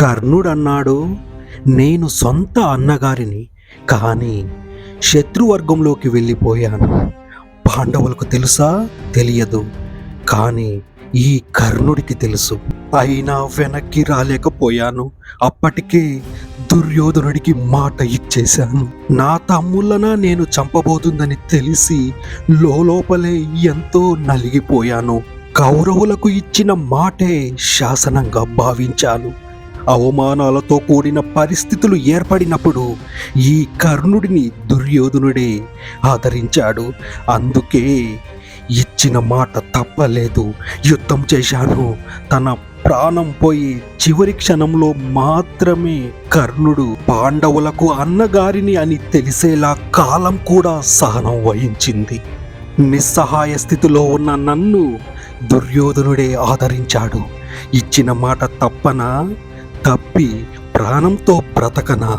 కర్ణుడన్నాడు. నేను సొంత అన్నగారిని కానీ శత్రువర్గంలోకి వెళ్ళిపోయాను. పాండవులకు తెలుసా? తెలియదు. కానీ ఈ కర్ణుడికి తెలుసు. అయినా వెనక్కి రాలేకపోయాను. అప్పటికే దుర్యోధనుడికి మాట ఇచ్చేశాను. నా తమ్ముళ్ళన నేను చంపబోతుందని తెలిసి లోపలే ఎంతో నలిగిపోయాను. కౌరవులకు ఇచ్చిన మాటే శాసనంగా భావించాను. అవమానాలతో కూడిన పరిస్థితులు ఏర్పడినప్పుడు ఈ కర్ణుడిని దుర్యోధనుడే ఆదరించాడు. అందుకే ఇచ్చిన మాట తప్పలేదు. యుద్ధం చేశాను. తన ప్రాణం పోయి చివరి క్షణంలో మాత్రమే కర్ణుడు పాండవులకు అన్నగారిని అని తెలిసేలా కాలం కూడా సహనం వహించింది. నిస్సహాయ స్థితిలో ఉన్న నన్ను దుర్యోధనుడే ఆదరించాడు. ఇచ్చిన మాట తప్పనా? తప్పి ప్రాణంతో బ్రతకనా?